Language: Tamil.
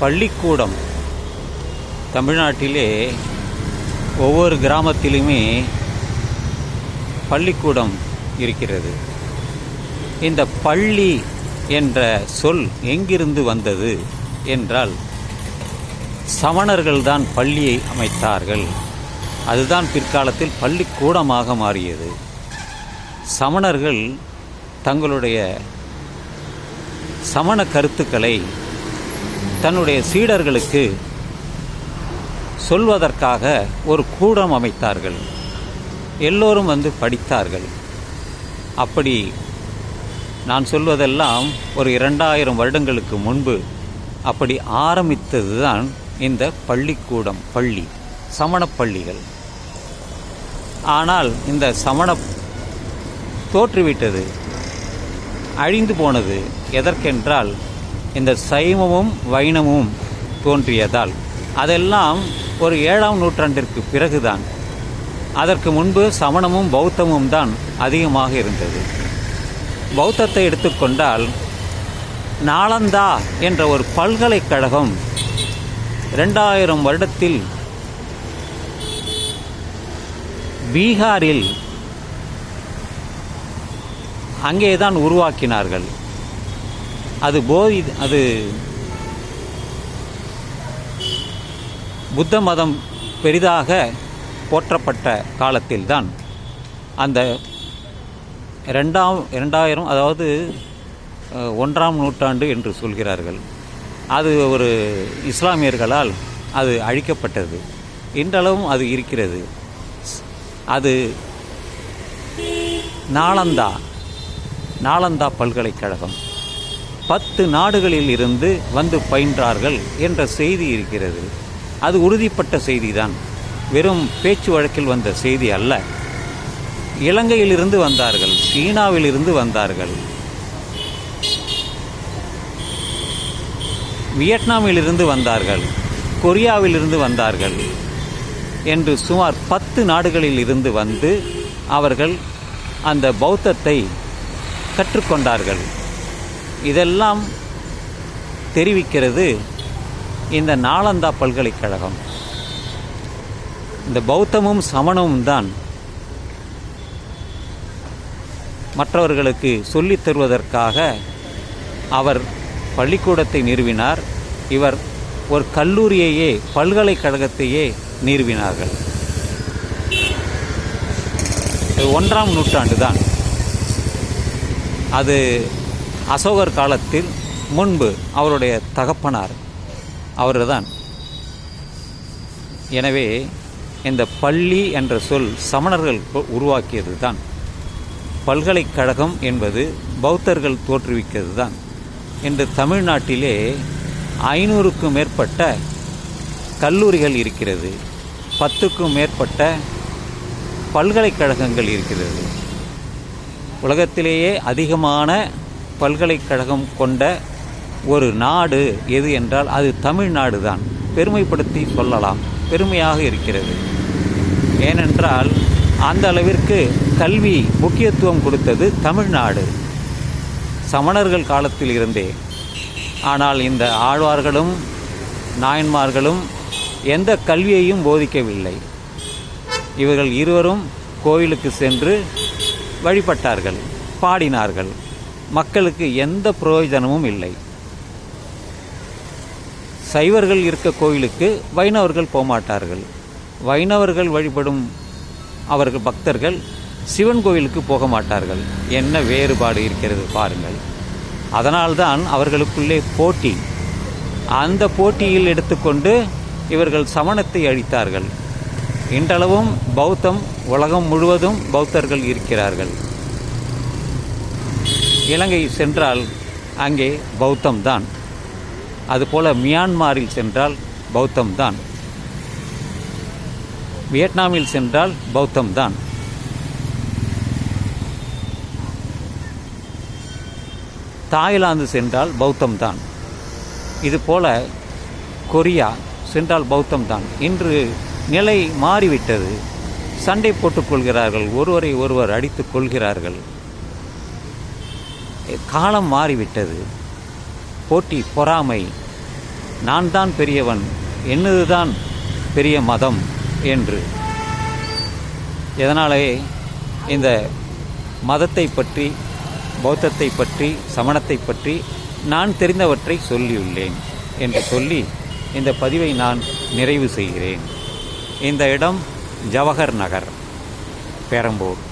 பள்ளிக்கூடம் தமிழ்நாட்டிலே ஒவ்வொரு கிராமத்திலுமே பள்ளிக்கூடம் இருக்கிறது. இந்த பள்ளி என்ற சொல் எங்கிருந்து வந்தது என்றால் சமணர்கள்தான் பள்ளியை அமைத்தார்கள். அதுதான் பிற்காலத்தில் பள்ளிக்கூடமாக மாறியது. சமணர்கள் தங்களுடைய சமண கருத்துக்களை தன்னுடைய சீடர்களுக்கு சொல்வதற்காக ஒரு கூடம் அமைத்தார்கள். எல்லோரும் வந்து படித்தார்கள். அப்படி நான் சொல்வதெல்லாம் ஒரு இரண்டாயிரம் வருடங்களுக்கு முன்பு அப்படி ஆரம்பித்தது தான் இந்த பள்ளிக்கூடம் பள்ளி சமணப்பள்ளிகள் ஆனால் இந்த சமண தோற்றுவிட்டது. அழிந்து போனது எதற்கென்றால் இந்த சைவமும் வைணமும் தோன்றியதால் அதெல்லாம் ஒரு ஏழாம் நூற்றாண்டிற்கு பிறகுதான். அதற்கு முன்பு சமணமும் பௌத்தமும் தான் அதிகமாக இருந்தது. பௌத்தத்தை எடுத்துக்கொண்டால் நாளந்தா என்ற ஒரு பல்கலைக்கழகம் ரெண்டாயிரம் வருடத்தில் பீகாரில் அங்கேதான் உருவாக்கினார்கள். அது போதி அது புத்த மதம் பெரிதாக போற்றப்பட்ட காலத்தில்தான் அந்த ரெண்டாம் இரண்டாயிரம் அதாவது ஒன்றாம் நூற்றாண்டு என்று சொல்கிறார்கள். அது ஒரு இஸ்லாமியர்களால் அது அழிக்கப்பட்டது. இன்றளவும் அது இருக்கிறது. அது நாளந்தா நாளந்தா பல்கலைக்கழகம். பத்து நாடுகளில் இருந்து வந்து பயின்றார்கள் என்ற செய்தி இருக்கிறது. அது உறுதிப்பட்ட செய்திதான். வெறும் பேச்சு வழக்கில் வந்த செய்தி அல்ல. இலங்கையிலிருந்து வந்தார்கள் சீனாவிலிருந்து வந்தார்கள். வியட்நாமிலிருந்து வந்தார்கள் கொரியாவிலிருந்து வந்தார்கள் என்று சுமார் பத்து நாடுகளில் இருந்து வந்து அவர்கள் அந்த பௌத்தத்தை கற்றுக்கொண்டார்கள். இதெல்லாம் தெரிவிக்கிறது இந்த நாளந்தா பல்கலைக்கழகம். இந்த பௌத்தமும் சமணமும் தான் மற்றவர்களுக்கு சொல்லித் தருவதற்காக அவர் பள்ளிக்கூடத்தை நிறுவினார். இவர் ஒரு கல்லூரியையே பல்கலைக்கழகத்தையே நிறுவினார்கள். ஒன்றாம் நூற்றாண்டு தான் அது அசோகர் காலத்தில் முன்பு அவருடைய தகப்பனார். அவர்தான். எனவே இந்த பள்ளி என்ற சொல் சமணர்கள் உருவாக்கியது தான் பல்கலைக்கழகம் என்பது பௌத்தர்கள் தோற்றுவிக்கிறது தான் இன்று தமிழ்நாட்டிலே ஐநூறுக்கும் மேற்பட்ட கல்லூரிகள் இருக்கிறது. பத்துக்கும் மேற்பட்ட பல்கலைக்கழகங்கள் இருக்கிறது. உலகத்திலேயே அதிகமான பல்கலைக்கழகம் கொண்ட ஒரு நாடு எது என்றால் அது தமிழ்நாடு தான் பெருமைப்படுத்தி சொல்லலாம். பெருமையாக இருக்கிறது. ஏனென்றால் அந்த அளவிற்கு கல்வி முக்கியத்துவம் கொடுத்தது தமிழ்நாடு. சமணர்கள் காலத்தில் இருந்தே. ஆனால் இந்த ஆழ்வார்களும் நாயன்மார்களும் எந்த கல்வியையும் போதிக்கவில்லை. இவர்கள் இருவரும் கோயிலுக்கு சென்று வழிபட்டார்கள் பாடினார்கள். மக்களுக்கு எந்த பிரயோஜனமும் இல்லை. சைவர்கள் இருக்க கோயிலுக்கு வைணவர்கள் போகமாட்டார்கள். வைணவர்கள் வழிபடும் அவர்கள் பக்தர்கள் சிவன் கோயிலுக்கு போக மாட்டார்கள் என்ன வேறுபாடு இருக்கிறது பாருங்கள். அதனால்தான் அவர்களுக்குள்ளே போட்டி. அந்த போட்டியில் எடுத்துக்கொண்டு இவர்கள் சமணத்தை அழித்தார்கள். இன்றளவும் பௌத்தம் உலகம் முழுவதும் பௌத்தர்கள் இருக்கிறார்கள். இலங்கை சென்றால் அங்கே பௌத்தம்தான் அதுபோல் மியான்மாரில் சென்றால் பௌத்தம்தான் வியட்நாமில் சென்றால் பௌத்தம்தான் தாய்லாந்து சென்றால் பௌத்தம்தான் இதுபோல் கொரியா சென்றால் பௌத்தம்தான் இன்று நிலை மாறிவிட்டது. சண்டை போட்டுக்கொள்கிறார்கள் ஒருவரை ஒருவர் அடித்துக் கொள்கிறார்கள். காலம் மாறிவிட்டது. போட்டி பொறாமை. நான் தான் பெரியவன் என்னதுதான் பெரிய மதம் என்று. இதனாலே இந்த மதத்தை பற்றி பௌத்தத்தை பற்றி சமணத்தை பற்றி நான் தெரிந்தவற்றை சொல்லியுள்ளேன் என்று சொல்லி இந்த பதிவை நான் நிறைவு செய்கிறேன். இந்த இடம் ஜவஹர் நகர் பெரம்பூர்.